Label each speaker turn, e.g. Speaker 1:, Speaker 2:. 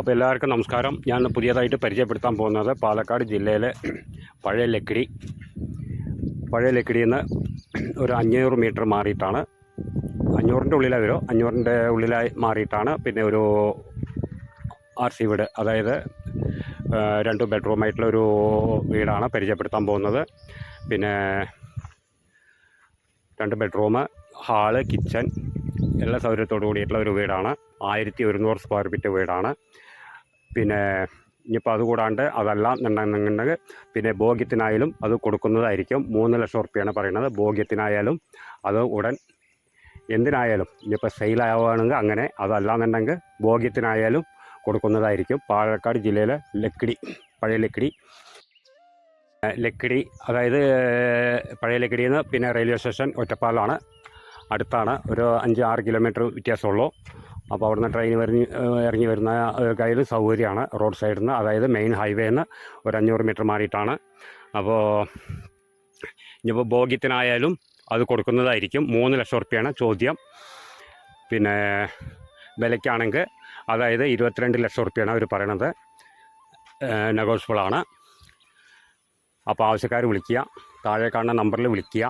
Speaker 1: അപ്പോൾ എല്ലാവർക്കും നമസ്കാരം. ഞാൻ പുതിയതായിട്ട് പരിചയപ്പെടുത്താൻ പോകുന്നത് പാലക്കാട് ജില്ലയിലെ പഴയ ലക്കിടി. പഴയ ലക്കിടിയിൽ നിന്ന് ഒരു അഞ്ഞൂറ് മീറ്റർ മാറിയിട്ടാണ്. അഞ്ഞൂറിന്റെ ഉള്ളിലായി വരും. അഞ്ഞൂറിന്റെ ഉള്ളിലായി മാറിയിട്ടാണ്. പിന്നെ ഒരു ആർ സി വീട് അതായത് രണ്ട് ബെഡ്റൂമായിട്ടുള്ള ഒരു വീടാണ് പരിചയപ്പെടുത്താൻ പോകുന്നത്. പിന്നെ രണ്ട് ബെഡ്റൂം ഹാൾ കിച്ചൺ എല്ലാ സൗകര്യത്തോടു കൂടിയിട്ടുള്ള ഒരു വീടാണ്. ആയിരത്തി ഒരുന്നൂറ് സ്ക്വയർ ഫീറ്റ് വീടാണ്. പിന്നെ ഇനിയിപ്പോൾ അതുകൂടാണ്ട് അതല്ല എന്നുണ്ടെന്നുണ്ടെങ്കിൽ പിന്നെ ഭോഗ്യത്തിനായാലും അത് കൊടുക്കുന്നതായിരിക്കും. മൂന്ന് ലക്ഷം റുപ്യാണ് പറയുന്നത്. ഭോഗ്യത്തിനായാലും അത് ഉടൻ എന്തിനായാലും ഇനിയിപ്പോൾ സെയിലാവുകയാണെങ്കിൽ അങ്ങനെ അതല്ല എന്നുണ്ടെങ്കിൽ ഭോഗ്യത്തിനായാലും കൊടുക്കുന്നതായിരിക്കും. പാലക്കാട് ജില്ലയിലെ ലക്കിടി പഴയ ലക്കിടി. ലക്കിടി അതായത് പഴയ ലക്കിടിയിൽ നിന്ന് പിന്നെ റെയിൽവേ സ്റ്റേഷൻ ഒറ്റപ്പാലമാണ് അടുത്താണ്. ഒരു അഞ്ച് ആറ് കിലോമീറ്റർ വ്യത്യാസമുള്ളൂ. അപ്പോൾ അവിടുന്ന് ട്രെയിൻ വരിഞ്ഞ് ഇറങ്ങി വരുന്ന കയ്യിൽ സൗകര്യമാണ് റോഡ് സൈഡിൽ നിന്ന് അതായത് മെയിൻ ഹൈവേയിൽ നിന്ന് ഒരു അഞ്ഞൂറ് മീറ്റർ മാറിയിട്ടാണ്. അപ്പോൾ ഇനിയിപ്പോൾ ഭോഗ്യത്തിനായാലും അത് കൊടുക്കുന്നതായിരിക്കും. മൂന്ന് ലക്ഷം റുപ്യാണ് ചോദ്യം. പിന്നെ വിലയ്ക്കാണെങ്കിൽ അതായത് ഇരുപത്തിരണ്ട് ലക്ഷം റുപ്യാണ് അവർ പറയണത്. നെഗോഷ്യബിളാണ് അപ്പോൾ ആവശ്യക്കാർ വിളിക്കുക. താഴെ കാണുന്ന നമ്പറിൽ വിളിക്കുക.